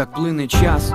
так плине час.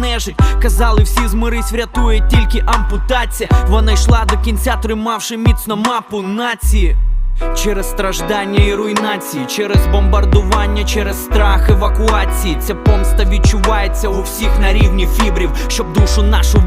нежить. Казали, всі змирись, врятує тільки ампутація. Вона йшла до кінця, тримавши міцно мапу нації. Через страждання і руйнації, через бомбардування, через страх евакуації. Ця помста відчувається у всіх на рівні фібрів, щоб душу нашу